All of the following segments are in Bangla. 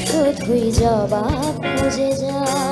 শুধুই জবাব খুঁজে যা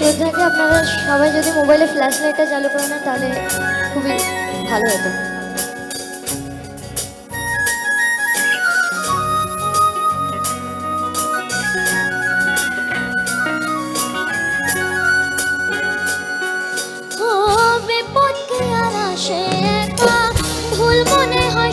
শুয়ে থাকে আপনারা সবাই যদি মোবাইলে ফ্ল্যাশ লাইটটা চালু করে নেন, তাহলে খুবই ভালো হতো। ভুল মনে হয়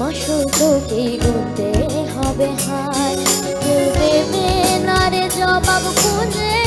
মশল তোকেই গুনতে হবে হায় দেবে না রে জবাব খুঁজে।